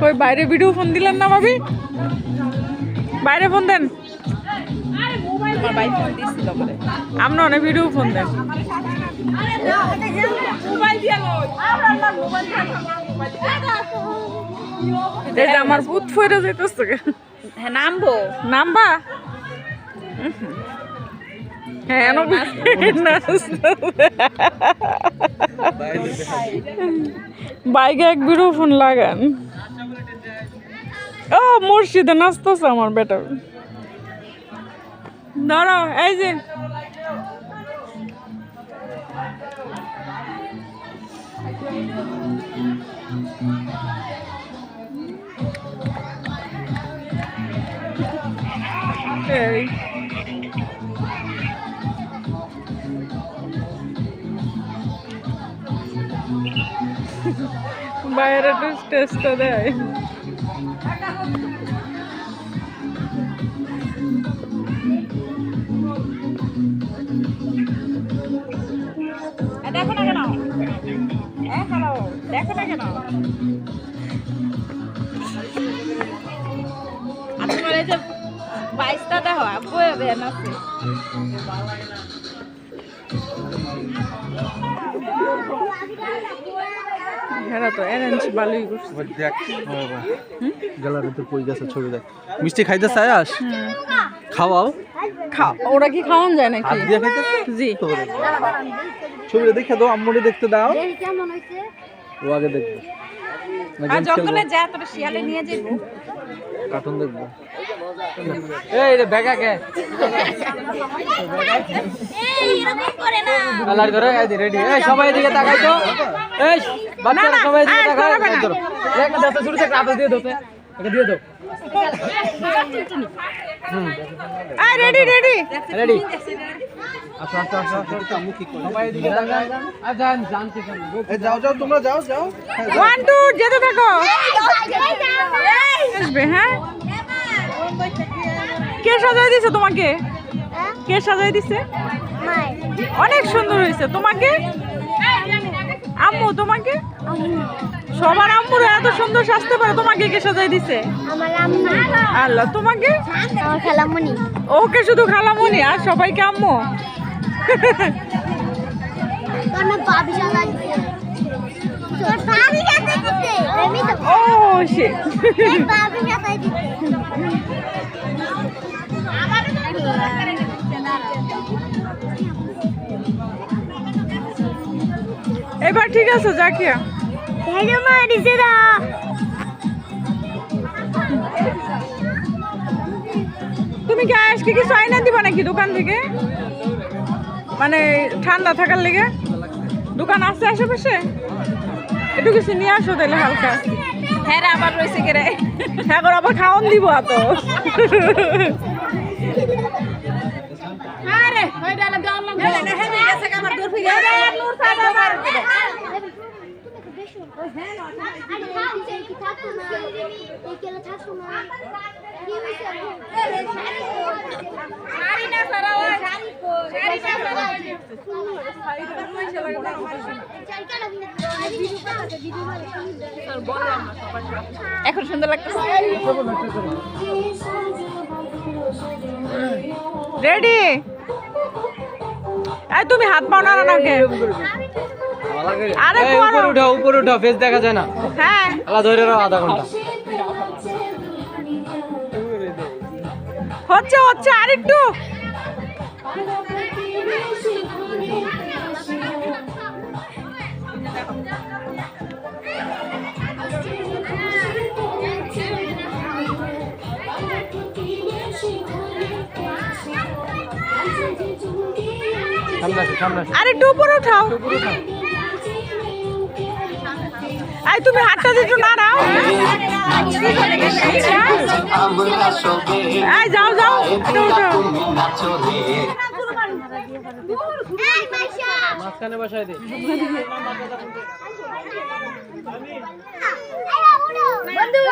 কই বাইরে video phone দিলেন না ভাবি? বাইরে ফোন দেন। আমার অনেক ভিডিও ফোন দেন। আমার ভূত ফইরা যাইতেছে। হ্যাঁ নামবো। নাম্বা? হ্যাঁ এনো বাইকে এক ভিডিও ফোন লাগান। ও মুর্শিদে নাচতেছে আমার বেটা। দাঁড়াও এই যে। এই। বাইরে টেস্টটা দেয়। দেখো না কেন? দেখো না কেন? তোমার এই যে বাইশটা দেখো বয়ে বেন আছে হ্যাঁ তো অ্যারেঞ্জ ভালোই করছে দেখ গ্যালারিতে কই গেছে ছবি দেখ। মিষ্টি খাইতে চাস খাওয়াও? খা ওরা কি খাওয়ান যায় নাকি? হাত দিয়ে খাইতে জি। ছবিটা দেখে দাও আম্মুরে দেখতে দাও। কেমন ও আগে দেখব। আর গেম যা তোর শিয়ালে নিয়ে যাব। কার্টুন দেখব। এই রে ব্যাগা কে এই এরকম করে না। লাড়ি ধরে রেডি এই সবাই এদিকে তাকাই তো। এই বাচ্চারা সবাই। এক দাও শুরু থেকে দিয়ে দাও তো এটা দিয়ে দাও আই রেডি রেডি রেডি আসো আম্মু কি করে সবাই এদিকে আর জানতে চান এই যাও যাও তোমরা যাও যাও। ওয়ান টু যেতে থাকো। আসবে হ্যাঁ? কে সাজাই দিছে তোমাকে? কে সাজাই দিছে? অনেক সুন্দর হয়েছে। তোমাকে? আম্মু তোমাকে? সবার আম্মুর এত সুন্দর সাজতে পারে তোমাকে কে সাজাই দিছে? আমার আম্মু। আল্লাহ তোমাকে? আমার খালামুনি। ওকে শুধু খালামুনি আর সবাইকে আম্মু? ও সে এই ঠিক আছে জাকিয়া তুমি কি আজকে কিছু আইনা দিবা নাকি দোকান থেকে মানে ঠান্ডা থাকার লেগে দোকান আছে আশেপাশে একটু কিছু নিয়ে আসো তাহলে হালকা হ্যাঁ রে, আবার রয়েছে কে রে হ্যাঁ আবার খাওয়ান দিব এত আরে ওই ডালা দাও না হ্যাঁ হ্যাঁ গেছে আমার দূর থেকে নূর সাহেব এখন সুন্দর লাগতেছে। রেডি তুমি হাত পাও না কে আরে উপরে। উঠাও উপরে উঠাও ফেস দেখা যায় না। হ্যাঁ। আলা ধরে রাখো আধা ঘণ্টা। হচ্ছে হচ্ছে আরেকটু। আরেকটু উপরে উঠাও। এই তুমি হাতটা দিছো না নাও আই যাও যাও মাঝখানে বসাই দে। বন্ধু।